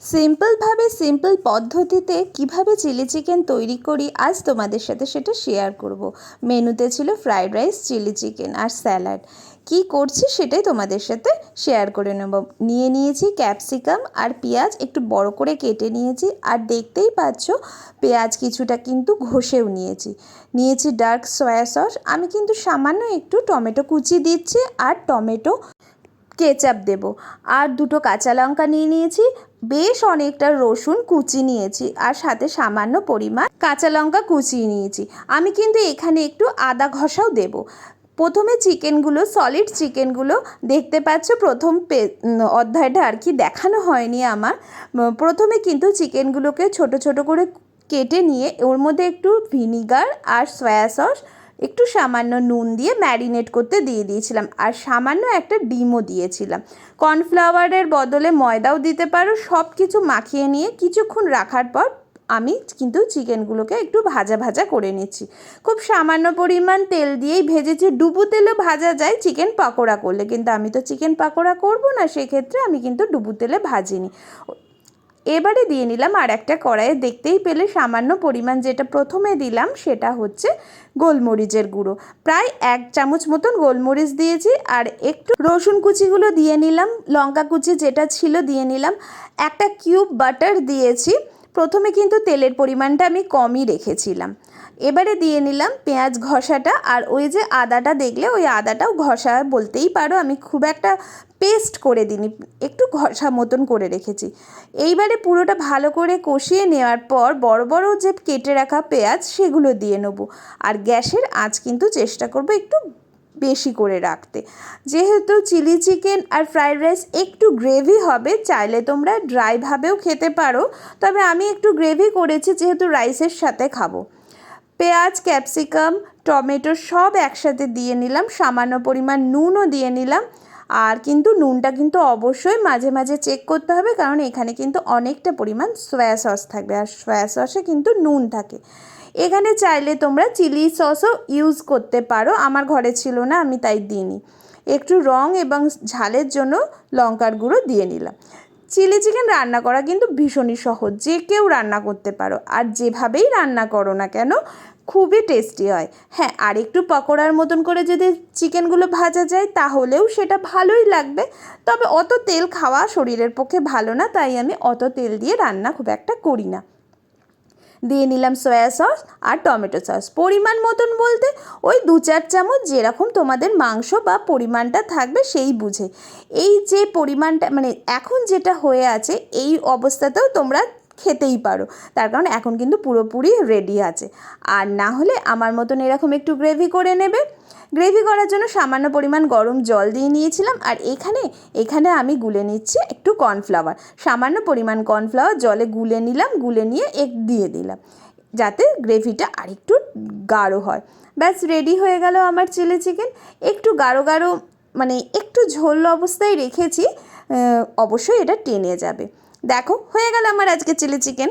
সিম্পলভাবে সিম্পল পদ্ধতিতে কীভাবে চিলি চিকেন তৈরি করি, আজ তোমাদের সাথে সেটা শেয়ার করব। মেনুতে ছিল ফ্রাইড রাইস চিলি চিকেন আর স্যালাড কি করছি সেটাই তোমাদের সাথে শেয়ার করে নেব। নিয়ে নিয়েছি ক্যাপসিকাম আর পেঁয়াজ, একটু বড় করে কেটে নিয়েছি। আর দেখতেই পাচ্ছ, পেঁয়াজ কিছুটা কিন্তু ঘষেও নিয়েছি। নিয়েছি ডার্ক সয়া সস আমি কিন্তু সামান্য একটু টমেটো কুচি দিচ্ছি আর টমেটো কেচাপ দেব। আর দুটো কাঁচা লঙ্কা নিয়ে নিয়েছি। বেশ অনেকটা রসুন কুচি নিয়েছি আর সাথে সামান্য পরিমাণ কাঁচা লঙ্কা কুচিয়ে নিয়েছি। আমি কিন্তু এখানে একটু আদা ঘষাও দেব। প্রথমে চিকেনগুলো সলিড চিকেনগুলো দেখতে পাচ্ছ, প্রথম পে অধ্যায়টা আর কি দেখানো হয়নি আমার। প্রথমে কিন্তু চিকেনগুলোকে ছোট ছোট করে কেটে নিয়ে ওর মধ্যে একটু ভিনিগার আর সয়া সস একটু সামান্য নুন দিয়ে ম্যারিনেট করতে দিয়ে দিয়েছিলাম আর সামান্য একটা ডিমও দিয়েছিলাম। কর্নফ্লাওয়ারের বদলে ময়দাও দিতে পারো সব কিছু মাখিয়ে নিয়ে কিছুক্ষণ রাখার পর আমি কিন্তু চিকেনগুলোকে একটু ভাজা ভাজা করে নিচ্ছি। খুব সামান্য পরিমাণ তেল দিয়েই ভেজেছি, ডুবু তেলে ভাজা যায়, চিকেন পাকোড়া করলে। কিন্তু আমি তো চিকেন পাকোড়া করব না, সেক্ষেত্রে আমি কিন্তু ডুবু তেলে ভাজিনি। এবারে দিয়ে নিলাম আর একটা কড়াইয়ে। দেখতেই পেলে সামান্য পরিমাণ যেটা প্রথমে দিলাম সেটা হচ্ছে গোলমরিচের গুঁড়ো। প্রায় এক চামচ মতন গোলমরিচ দিয়েছি আর একটু রসুন কুচিগুলো দিয়ে নিলাম, লঙ্কা কুচি যেটা ছিল দিয়ে নিলাম। একটা কিউব বাটার দিয়েছি। প্রথমে কিন্তু তেলের পরিমাণটা আমি কমই রেখেছিলাম। এবারে দিয়ে নিলাম পেঁয়াজ ঘষাটা আর ওই যে আদাটা দেখলে ওই আদাটাও ঘষা বলতেই পারো আমি খুব একটা পেস্ট করে দিইনি, একটু ঘষা মতন করে রেখেছি। এইবারে পুরোটা ভালো করে কষিয়ে নেওয়ার পর বড় বড় যে কেটে রাখা পেঁয়াজ সেগুলো দিয়ে নেব। আর গ্যাসের আঁচ কিন্তু চেষ্টা করব একটু বেশি করে রাখতে। যেহেতু চিলি চিকেন আর ফ্রাইড রাইস একটু গ্রেভি হবে, চাইলে তোমরা ড্রাইভাবেও খেতে পারো। তবে আমি একটু গ্রেভি করেছি, যেহেতু রাইসের সাথে খাব। পেঁয়াজ, ক্যাপসিকাম, টমেটো সব একসাথে দিয়ে নিলাম, সামান্য পরিমাণ নুনও দিয়ে নিলাম। আর কিন্তু নুনটা কিন্তু অবশ্যই মাঝে মাঝে চেক করতে হবে, কারণ এখানে কিন্তু অনেকটা পরিমাণ সয়া সস থাকবে। আর সয়া সসে কিন্তু নুন থাকে। এখানে চাইলে তোমরা চিলি সসও ইউজ করতে পারো। আমার ঘরে ছিল না, আমি তাই দিইনি। একটু রং এবং ঝালের জন্য লঙ্কার গুঁড়ো দিয়ে নিলাম। চিলি চিকেন রান্না করা কিন্তু ভীষণই সহজ, যে কেউ রান্না করতে পারো। আর যেভাবেই রান্না করো না কেন, খুবই টেস্টি হয়। হ্যাঁ আর একটু পকোড়ার মতন করে যদি চিকেনগুলো ভাজা যায়, তাহলেও সেটা ভালোই লাগবে। তবে অত তেল খাওয়া শরীরের পক্ষে ভালো না, তাই আমি অত তেল দিয়ে রান্না খুব একটা করি না। দিয়ে নিলাম সয়া সস আর টমেটো সস পরিমাণ মতন বলতে ওই দু চার চামচ যেরকম তোমাদের মাংস বা পরিমাণটা থাকবে সেই বুঝে। এই যে পরিমাণটা মানে এখন যেটা হয়ে আছে, এই অবস্থাতেও তোমরা খেতেই পারো। তার কারণ এখন কিন্তু পুরোপুরি রেডি আছে। আর না হলে আমার মতন এরকম একটু গ্রেভি করে নেবে। গ্রেভি করার জন্য সামান্য পরিমাণ গরম জল দিয়ে নিয়েছিলাম। আর এখানে এখানে আমি গুলে নিচ্ছি একটু কর্নফ্লাওয়ার সামান্য পরিমাণ কর্নফ্লাওয়ার জলে গুলে নিলাম, গুলে নিয়ে এক দিয়ে দিলাম। যাতে গ্রেভিটা আরেকটু গাঢ় হয়। ব্যাস রেডি হয়ে গেল আমার চিলি চিকেন একটু গাঢ় গাঢ় মানে একটু ঝোল অবস্থায় রেখেছি অবশ্যই এটা টেনে যাবে। দেখো হয়ে গেল আমার আজকে চিলি চিকেন